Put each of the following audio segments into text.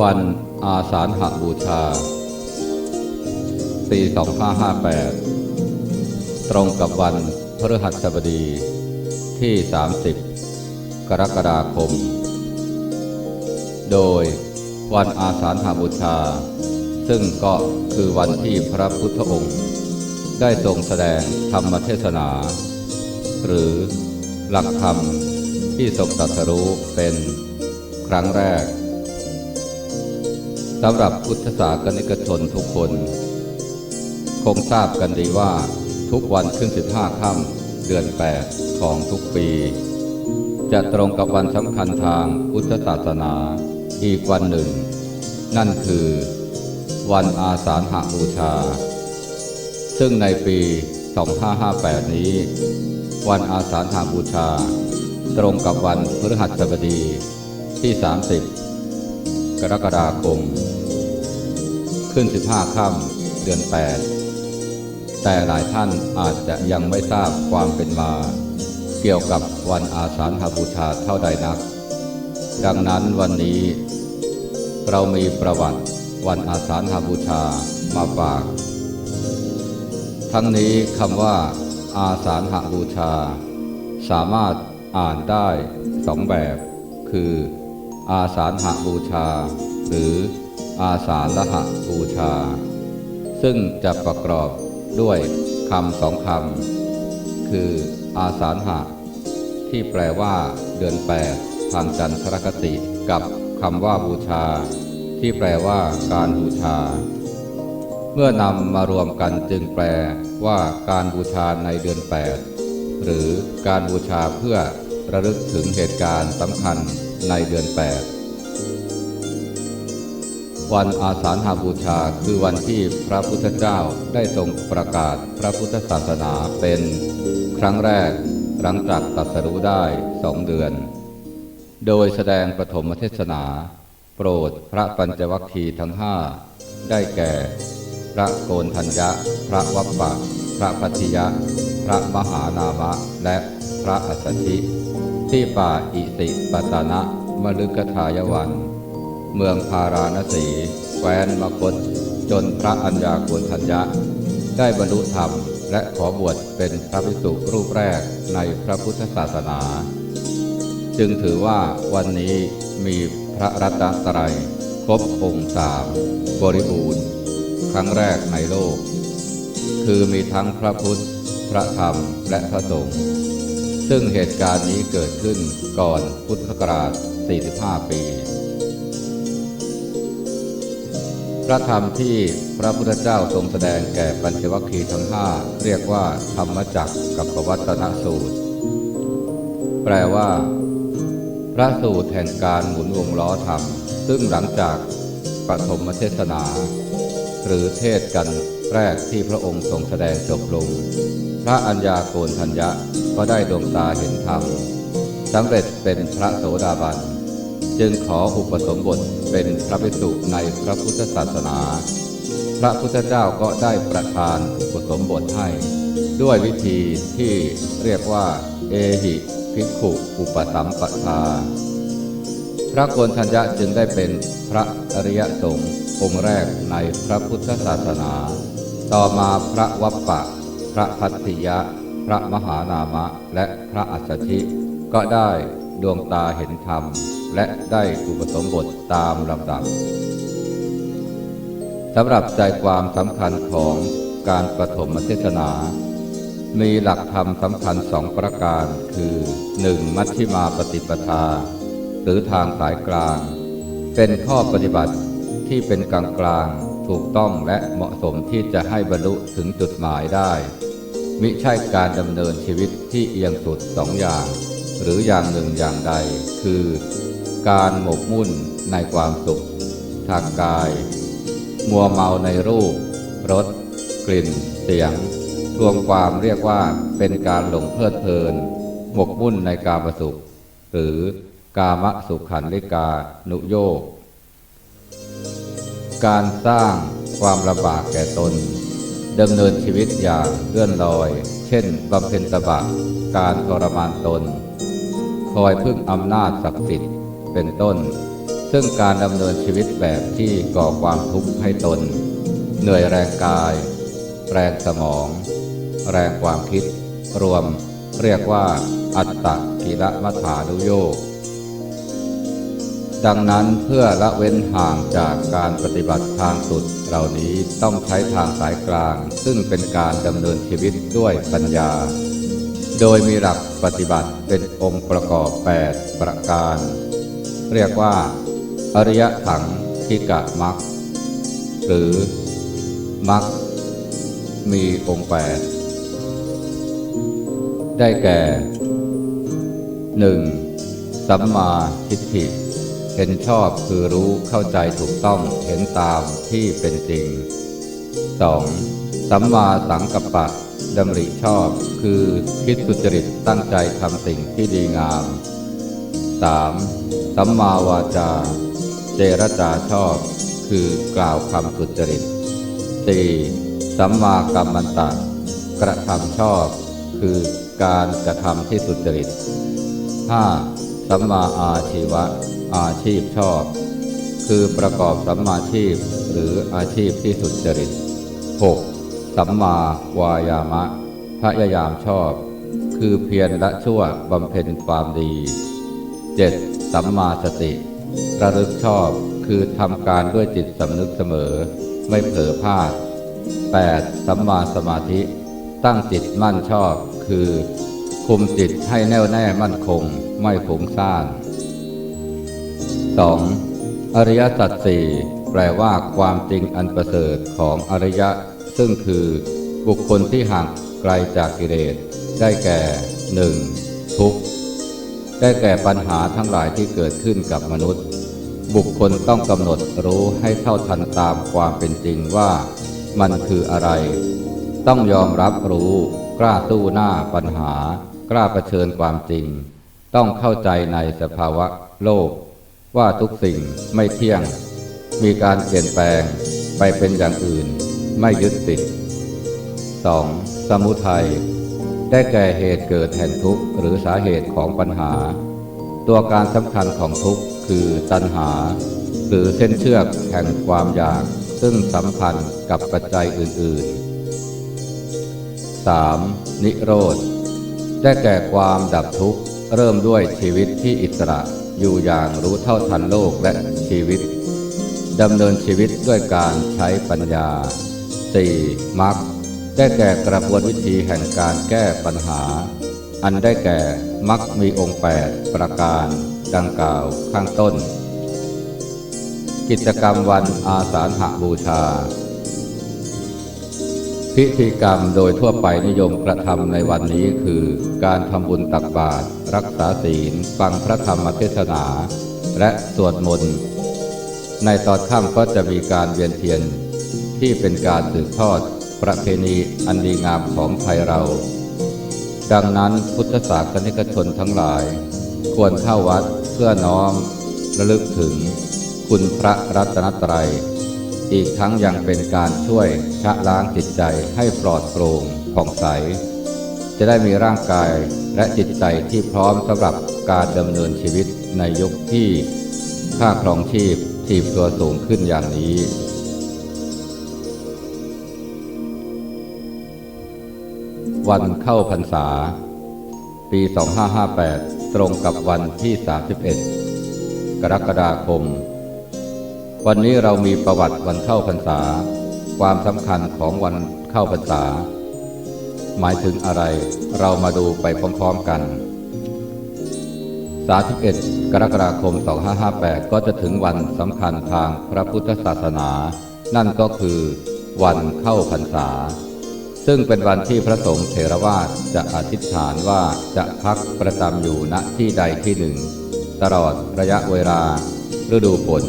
วันอาสาฬหบูชา ปี2558 ตรงกับวันพฤหัสบดีที่ 30 กรกฎาคม โดยวันอาสาฬหบูชา ซึ่งก็คือวันที่พระพุทธองค์ ได้ทรงแสดงธรรมเทศนา หรือหลักธรรมที่ทรงตรัสรู้เป็นครั้งแรก สำหรับพุทธศาสนิกชนทุกคน คงทราบกันดีว่าทุกวันขึ้น15ค่ำเดือน8ของทุกปี จะตรงกับวันสำคัญทางพุทธศาสนาอีกวันหนึ่ง นั่นคือ วันอาสาฬหาบูชา ซึ่งในปี 2558 นี้ วันอาสาฬหาบูชา ตรงกับวันพฤหัสบดีที่ 30 กรกฎาคม ขึ้น 15 ค่ำเดือน 8 แต่หลายท่านอาจจะยังไม่ทราบความเป็นมา เกี่ยวกับวันอาสาฬหบูชาเท่าใดนัก ดังนั้นวันนี้ เรามีประวัติวันอาสาฬหบูชามาฝาก ทั้งนี้คำว่า อาสาฬหบูชา สามารถอ่านได้สองแบบ คือ อาสาฬหบูชา หรือ อาสาฬหบูชา ซึ่งจะประกอบด้วยคำสองคำคืออาสาหะ ที่แปลว่า เดือนแปดทางจันทรคติกับคำว่าบูชา ที่แปลว่า การบูชา เมื่อนำมารวมกันจึงแปลว่าการบูชาในเดือน8หรือการบูชาเพื่อระลึกถึงเหตุการณ์สำคัญในเดือน8 วันอาสาฬหบูชาคือวันที่พระพุทธเจ้าได้ทรงประกาศพระพุทธศาสนาเป็น ครั้งแรกหลังจากตรัสรู้ได้สองเดือน โดยแสดงปฐมเทศนา โปรดพระปัญจวัคคีย์ทั้งห้าได้แก่ พระโกนทัญญะ พระวัปปะ พระพัทธิยะ พระมหานามะ และพระอัสสชิที่ป่าอิสิปตนะมฤกทายวัน เมืองพาราณสีแคว้นมคต จนพระอัญญาโกนทัญญะ ได้บรรลุธรรมและขอบวชเป็นพระภิกษุรูปแรกในพระพุทธศาสนา จึงถือว่าวันนี้มีพระรัตนตรัยครบองค์สามบริบูรณ์ ครั้งแรกในโลก คือมีทั้งพระพุทธ พระธรรมและพระสงฆ์ซึ่งเหตุการณ์นี้เกิดขึ้นก่อนพุทธศักราช 45 ปี พระธรรมที่พระพุทธเจ้าทรงแสดงแก่ปัญจวัคคีย์ทั้งห้าเรียกว่าธรรมจักรกับปวัตนสูตร แปลว่า พระสูตรแห่งการหมุนวงล้อธรรม ซึ่งหลังจากปฐมเทศนา หรือเทศกันแรกที่พระองค์ทรงแสดงจบลง พระอัญญาโกณทัญญะก็ได้ดวงตาเห็นธรรมสำเร็จเป็นพระโสดาบัน จึงขออุปสมบทเป็นพระภิกษุในพระพุทธศาสนา พระพุทธเจ้าก็ได้ประทานอุปสมบทให้ ด้วยวิธีที่เรียกว่า เอหิภิกขุอุปสัมปทา พระโกนทัญญะจึงได้เป็นพระอริยสงฆ์องค์แรกในพระพุทธศาสนา ต่อมาพระวัปปะ พระพัทธิยะ พระมหานามะ และพระอัสสชิ ก็ได้ดวงตาเห็นธรรม และได้อุปสมบทตามลำดับสำหรับใจความสำคัญของการปฐมเทศนา มีหลักธรรมสำคัญสองประการ คือ 1. มัชฌิมาปฏิปทา หรือทางสายกลาง เป็นข้อปฏิบัติที่เป็นกลางกลางถูกต้องและเหมาะสมที่จะให้บรรลุถึงจุดหมายได้ มิใช่การดำเนินชีวิตที่เอียงสุดสองอย่าง หรืออย่างหนึ่งอย่างใด คือ การหมกมุ่นในความสุข ทางกาย มัวเมาในรูปรสกลิ่น เสียง รวมความเรียกว่าเป็นการหลงเพลิดเพลิน หมกมุ่นในกามสุข หรือกามสุขขันลิกานุโยกการสร้างความลำบากแก่ตนดำเนินชีวิตอย่างเลื่อนลอย เช่นบำเพ็ญตบะ การทรมานตน คอยพึ่งอำนาจศักดิ์สิทธิ์ เป็นต้น ซึ่งการดำเนินชีวิตแบบที่ก่อความทุกข์ให้ตน เหนื่อยแรงกาย แรงสมอง แรงความคิด รวมเรียกว่า อัตตกิรมัฐานุโยกดังนั้นเพื่อละเว้นห่างจากการปฏิบัติทางสุดเหล่านี้ต้องใช้ทางสายกลาง ซึ่งเป็นการดำเนินชีวิตด้วยปัญญา โดยมีหลักปฏิบัติเป็นองค์ประกอบ 8 ประการ เรียกว่า อริยถังทิกะมักหรือมักมีองค์แปดได้แก่ 1. สัมมาทิฏฐิ เห็นชอบคือรู้เข้าใจถูกต้องเห็นตามที่เป็นจริง 2. สัมมาสังกัปปะดำริชอบคือคิดสุจริตตั้งใจทำสิ่งที่ดีงาม 3. สัมมาวาจา เจรจาชอบ คือกล่าวคำสุจริต 4. สัมมากัมมันตะ กระทำชอบ คือการกระทำที่สุจริต 5. สัมมาอาชีวะ อาชีพชอบ คือประกอบสัมมาชีพหรืออาชีพที่สุจริต 6. สัมมาวายามะ พยายามชอบ คือเพียรละชั่วบำเพ็ญความดี 7. สัมมาสติ ระลึกชอบคือทำการด้วยจิตสำนึกเสมอ ไม่เผลอพลาด 8. สัมมาสมาธิ ตั้งจิตมั่นชอบคือ คุมจิตให้แน่วแน่มั่นคง ไม่ผงซ่าน 2. อริยสัจสี่แปลว่าความจริงอันประเสริฐของอริยะ ซึ่งคือบุคคลที่ห่างไกลจากกิเลสได้แก่ 1. ทุกข์ ได้แก่ปัญหาทั้งหลายที่เกิดขึ้นกับมนุษย์ บุคคลต้องกำหนดรู้ให้เท่าทันตามความเป็นจริงว่า มันคืออะไร ต้องยอมรับรู้ กล้าสู้หน้าปัญหา กล้าเผชิญความจริง ต้องเข้าใจในสภาวะโลก ว่าทุกสิ่งไม่เที่ยง มีการเปลี่ยนแปลงไปเป็นอย่างอื่น ไม่ยึดติด 2. สมุทัย ได้แก่เหตุเกิดแห่งทุกข์หรือสาเหตุของปัญหา ตัวการสำคัญของทุกข์คือตัณหา หรือเส้นเชือกแห่งความอยาก ซึ่งสัมพันธ์กับปัจจัยอื่น ๆ 3. นิโรธ ได้แก่ความดับทุกข์ เริ่มด้วยชีวิตที่อิสระอยู่อย่างรู้เท่าทันโลกและชีวิตดำเนินชีวิตด้วยการใช้ปัญญา 4. มรรค ได้แก่กระบวนวิธีแห่งการแก้ปัญหา อันได้แก่มรรคมีองค์8ประการดังกล่าวข้างต้น กิจกรรมวันอาสาฬหบูชา พิธีกรรมโดยทั่วไปนิยมกระทำในวันนี้คือ การทำบุญตักบาตรรักษาศีล ฟังพระธรรมเทศนา และสวดมนต์ในตอนค่ำก็จะมีการเวียนเทียนที่เป็นการสืบทอด ประเพณีอันดีงามของไทยเรา ดังนั้นพุทธศาสนิกชนทั้งหลาย ควรเข้าวัดเพื่อน้อมระลึกถึงคุณพระรัตนตรัย อีกทั้งยังเป็นการช่วยชะล้างจิตใจให้ปลอดโปร่งผ่องใส จะได้มีร่างกายและจิตใจที่พร้อมสำหรับการดำเนินชีวิตในยุคที่ค่าครองชีพถีบตัวสูงขึ้นอย่างนี้ วันเข้าพรรษา ปี 2558 ตรงกับวันที่ 31 กรกฎาคม วันนี้เรามีประวัติวันเข้าพรรษา ความสำคัญของวันเข้าพรรษา หมายถึงอะไรเรามาดูไปพร้อมๆกัน 31 กรกฎาคม 2558 ก็จะถึงวันสำคัญทางพระพุทธศาสนา นั่นก็คือวันเข้าพรรษา ซึ่งเป็นวันที่พระสงฆ์เถรวาทจะอธิษฐานว่าจะพักประจำอยู่ณที่ใดที่หนึ่ง ตลอดระยะเวลาฤดูฝน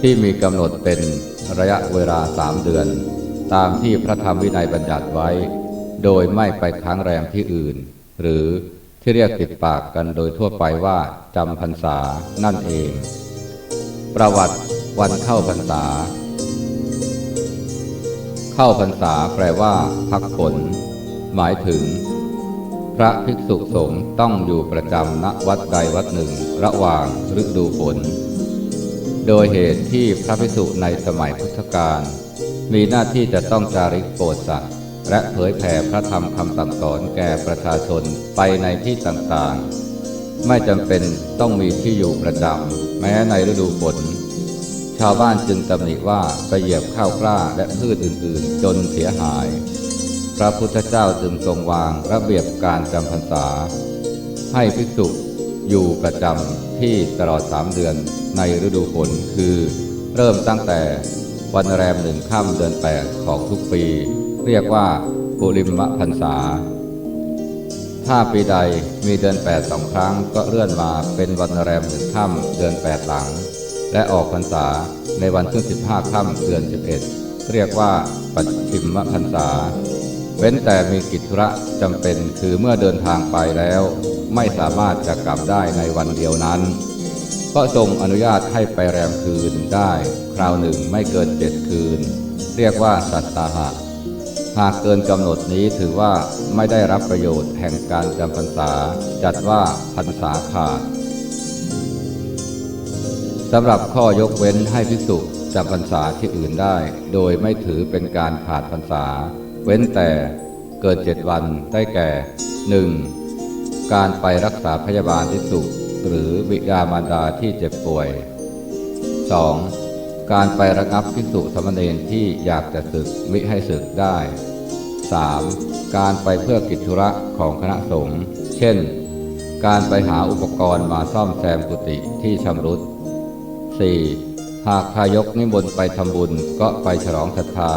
ที่มีกำหนดเป็นระยะเวลาสามเดือน ตามที่พระธรรมวินัยบัญญัติไว้ โดยไม่ไปค้างแรมที่อื่น หรือที่เรียกติดปากกันโดยทั่วไปว่าจำพรรษานั่นเอง ประวัติวันเข้าพรรษา เข้าพรรษาแปลว่าพักฝนหมายถึง พระภิกษุสงฆ์ต้องอยู่ประจำณวัดใดวัดหนึ่งระหว่างฤดูฝน โดยเหตุที่พระภิกษุในสมัยพุทธกาลมีหน้าที่จะต้องจาริกโปรดสัตว์และเผยแผ่พระธรรมคำสั่งสอนแก่ประชาชนไปในที่ต่างๆ ไม่จำเป็นต้องมีที่อยู่ประจำแม้ในฤดูฝนาวบ้านจึงตำหนิว่าไปเหยียบข้าวกล้าและพืชอื่นๆ จนเสียหาย พระพุทธเจ้าจึงทรงวางระเบียบการจำพรรษา ให้ภิกษุอยู่ประจำที่ตลอดสามเดือนในฤดูฝนคือ เริ่มตั้งแต่วันแรมหนึ่งค่ำเดือนแปดของทุกปี เรียกว่าปุริมพรรษา ถ้าปีใดมีเดือนแปดสองครั้งก็เลื่อนมาเป็นวันแรมหนึ่งค่ำเดือนแปดหลัง และออกพรรษาในวันขึ้นสิบห้าค่ำเดือนสิบเอ็ดเรียกว่าปัจฉิมพรรษา เว้นแต่มีกิจธุระจำเป็นคือเมื่อเดินทางไปแล้ว ไม่สามารถจะกลับได้ในวันเดียวนั้น ก็ทรงอนุญาตให้ไปแรมคืนได้ คราวหนึ่งไม่เกินเจ็ดคืน เรียกว่าสัตตาหะ หากเกินกำหนดนี้ถือว่าไม่ได้รับประโยชน์แห่งการจำพรรษา จัดว่าพรรษาขาด สำหรับข้อยกเว้นให้ภิกษุจำพรรษาที่อื่นได้ โดยไม่ถือเป็นการขาดพรรษา เว้นแต่เกิดเจ็ดวันได้แก่หนึ่งการไปรักษาพยาบาลภิกษุหรือบิดามารดาที่เจ็บป่วย 2. การไประงับภิกษุสมเณรที่อยากจะศึกมิให้ศึกได้ 3. การไปเพื่อกิจธุระของคณะสงฆ์เช่น การไปหาอุปกรณ์มาซ่อมแซมกุฏิที่ชำรุด 4. หากทายกนิมนต์ไปทำบุญก็ไปฉลองศรัทธา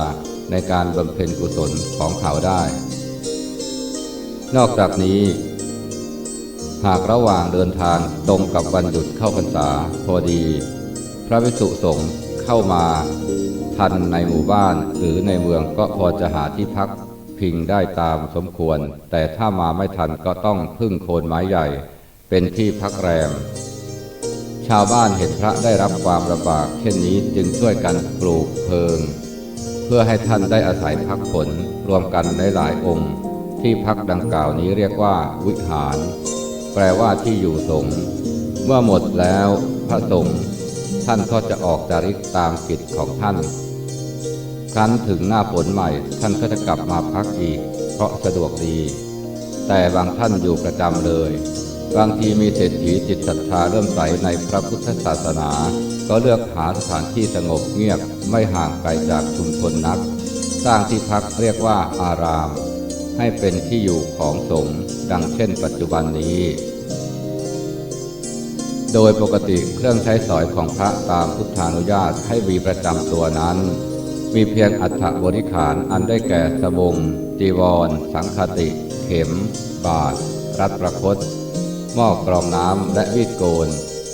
ในการบำเพ็ญกุศลของเขาได้ นอกจากนี้ หากระหว่างเดินทางตรงกับวันหยุดเข้าพรรษาพอดี พระวิสุสงฆ์เข้ามาทันในหมู่บ้านหรือในเมืองก็พอจะหาที่พักพิงได้ตามสมควร แต่ถ้ามาไม่ทันก็ต้องพึ่งโคนไม้ใหญ่ เป็นที่พักแรม ชาวบ้านเห็นพระได้รับความลำบากเช่นนี้จึงช่วยกันปลูกเพิง เพื่อให้ท่านได้อาศัยพักผลรวมกันในหลายองค์ ที่พักดังกล่าวนี้เรียกว่า วิหาร แปลว่าที่อยู่สงฆ์เมื่อหมดแล้วพระสงฆ์ท่านก็จะออกจาริกตามกิจของท่าน ครั้นถึงหน้าฝนใหม่ท่านก็จะกลับมาพักอีก เพราะสะดวกดี แต่บางท่านอยู่ประจำเลย บางทีมีเศรษฐีจิตศรัทธาเริ่มใสในพระพุทธศาสนา ก็เลือกหาสถานที่สงบเงียบไม่ห่างไกลจากชุมชนนัก สร้างที่พักเรียกว่าอาราม ให้เป็นที่อยู่ของสงฆ์ดังเช่นปัจจุบันนี้ โดยปกติเครื่องใช้สอยของพระตามพุทธานุญาตให้มีประจำตัวนั้น มีเพียงอัฐบริขารอันได้แก่สบงจีวร สังคติ เข็ม บาท รัดประคต หม้อกรองน้ำและวีดโกน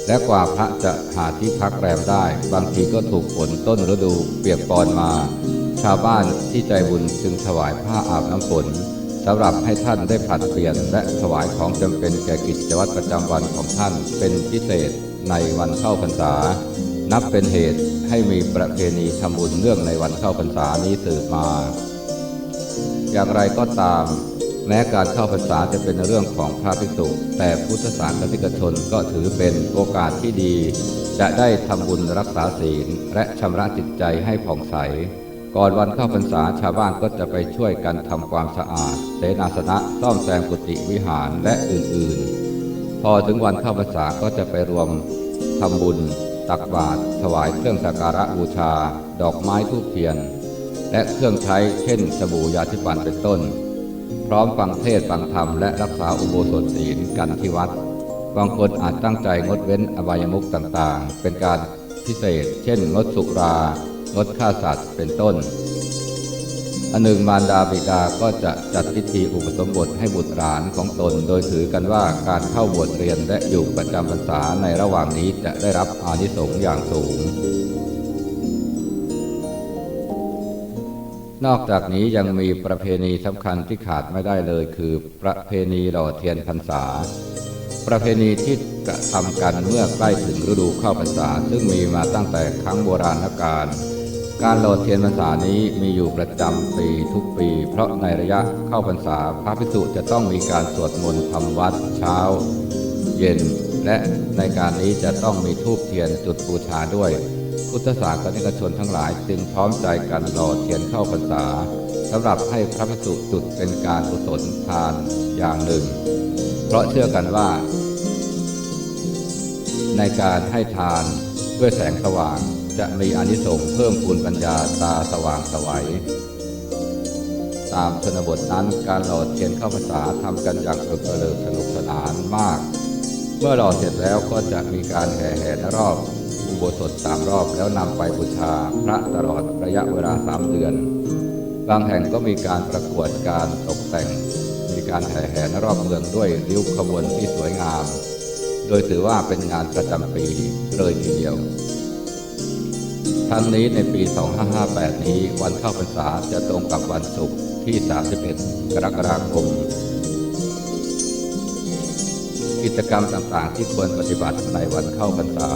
และกว่าพระจะหาที่พักแรมได้ บางทีก็ถูกฝนต้นฤดูเปียกปอนมา ชาวบ้านที่ใจบุญจึงถวายผ้าอาบน้ำฝนสำหรับให้ท่านได้ผลัดเปลี่ยนและถวายของจำเป็นแก่กิจวัตรประจำวันของท่านเป็นพิเศษในวันเข้าพรรษา นับเป็นเหตุให้มีประเพณีทำบุญเนื่องในวันเข้าพรรษานี้สืบมา อย่างไรก็ตาม แม้การเข้าพรรษาจะเป็นเรื่องของพระภิกษุ แต่พุทธศาสนิกชนก็ถือเป็นโอกาสที่ดี จะได้ทำบุญรักษาศีล และชำระจิตใจให้ผ่องใส ก่อนวันเข้าพรรษาชาวบ้านก็จะไปช่วยกันทำความสะอาด เสนาสนะซ่อมแซมกุฏิวิหารและอื่นๆ พอถึงวันเข้าพรรษาก็จะไปรวมทำบุญ ตักบาตรถวายเครื่องสักการะบูชา ดอกไม้ทูบเทียน และเครื่องใช้เช่นสบู่ยาทิปันเป็นต้น พร้อมฟังเทศฟังธรรมและรักษาอุโบสถศีลกันที่วัด บางคนอาจตั้งใจงดเว้นอบายมุขต่างๆ เป็นการพิเศษ เช่น งดสุรา งดฆ่าสัตว์เป็นต้นอันหนึ่งมารดาบิดาก็จะจัดพิธีอุปสมบทให้บุตรหลานของตน โดยถือกันว่าการเข้าบวชเรียนและอยู่ประจำพรรษาในระหว่างนี้จะได้รับอานิสงส์อย่างสูง นอกจากนี้ยังมีประเพณีสำคัญที่ขาดไม่ได้เลยคือประเพณีหล่อเทียนพรรษา ประเพณีที่กระทำกันเมื่อใกล้ถึงฤดูเข้าพรรษา ซึ่งมีมาตั้งแต่ครั้งโบราณกาลการหล่อเทียนพรรษานี้มีอยู่ประจำปีทุกปี เพราะในระยะเข้าพรรษาพระภิกษุจะต้องมีการสวดมนต์ทำวัดเช้า เย็น และในการนี้จะต้องมีทูบเทียนจุดบูชาด้วย พุทธศาสนิกชนทั้งหลายจึงพร้อมใจกันรอเทียนเข้าพรรษาสำหรับให้พระภิกษุจุดเป็นการกุศลทานอย่างหนึ่ง เพราะเชื่อกันว่า ในการให้ทานด้วยแสงสว่างจะมีอานิสงส์เพิ่มพูนปัญญาตาสว่างสวัยตามชนบทนั้นการหล่อเทียนเข้าพรรษาทำกันอย่างสุดเลิกสนุกสนานมาก เมื่อหล่อเสร็จแล้วก็จะมีการแห่แห่รอบ บสถสามรอบแล้วนำไปบูชาพระตลอดระยะเวลาสามเดือน บางแห่งก็มีการประกวดการตกแต่ง มีการแห่แห่รอบเมืองด้วยริ้วขบวนที่สวยงาม โดยถือว่าเป็นงานประจำปีเลยทีเดียวทั้งนี้ในปี 2558 นี้วันเข้าพรรษาจะตรงกับวันศุกร์ที่ 31 กรกฎาคม กิจกรรมต่างๆ ที่ควรปฏิบัติในวันเข้าพรรษา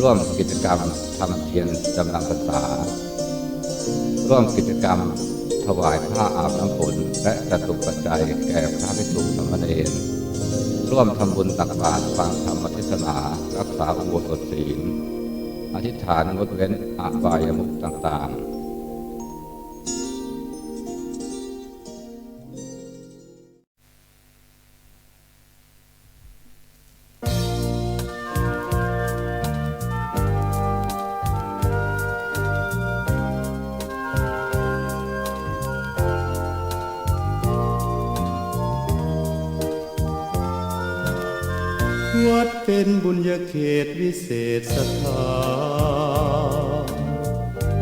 ร่วมกิจกรรมทำเทียนจำนำภาษา ร่วมกิจกรรมถวายผ้าอาบน้ำฝนและจตุปัจจัยแก่พระภิกษุสามเณรร่วมทำบุญตักบาตรฟังธรรมเทศนา รักษาอุโบสถศีล อธิษฐานงดเว้นอาบายมุขต่างๆ เป็นบุญญาเขตวิเศษสถาน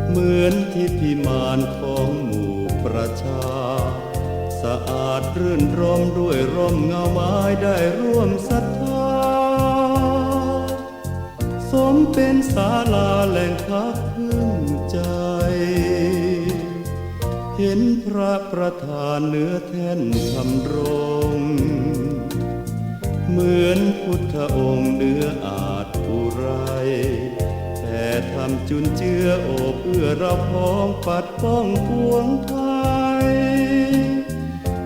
เหมือนที่พิมานของหมู่ประชา สะอาดรื่นรมด้วยร่มเงาไม้ได้ร่วมศรัทธา สมเป็นศาลาแหล่งพักพึ่งใจ เห็นพระประธานเนื้อแท่นทำรง เหมือนพุทธองค์เนื้ออาจอุไร แต่ทำจุนเจือโอบเอื้อเราพ้องปัดป้องปวงไทย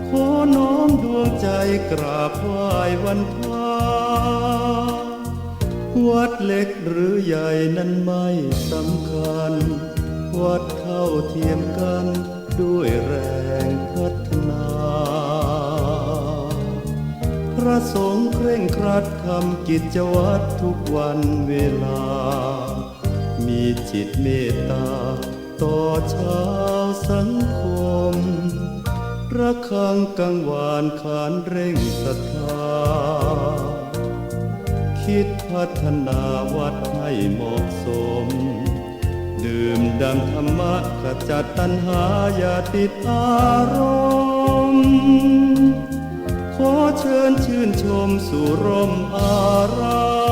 ขอน้อมดวงใจกราบไหว้วันพาวัดเล็กหรือใหญ่นั้นไม่สำคัญ วัดเท่าเทียมกันด้วยแรง ระสงฆ์เคร่งครัดทำกิจวัตรทุกวันเวลา มีจิตเมตตา ต่อชาวสังคม ระฆังกังวานขานเร่งศรัทธา คิดพัฒนาวัดให้เหมาะสม ดื่มดำธรรมะขจัดตัณหาอย่าติดอารมณ์ ขอเชิญชื่นชมสู่ร่มอาราม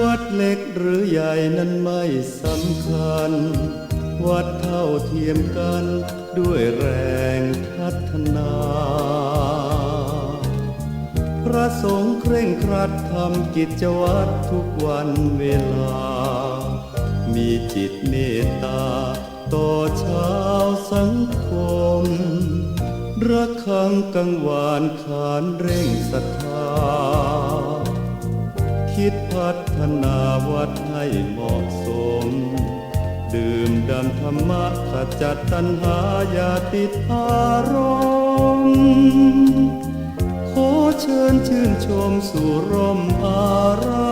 วัดเล็กหรือใหญ่นั้นไม่สำคัญ วัดเท่าเทียมกันด้วยแรงพัฒนา ระสงฆ์เคร่งครัดทำกิจวัตรทุกวันเวลา มีจิตเมตตา ต่อชาวสังคมระฆังกังวานขานเร่งศรัทธา คิดพัฒนาวัดให้เหมาะสม ดื่มดำธรรมะขจัดตัณหายาติดอารมณ์ ขอเชิญชื่นชมสู่ร่มอาราม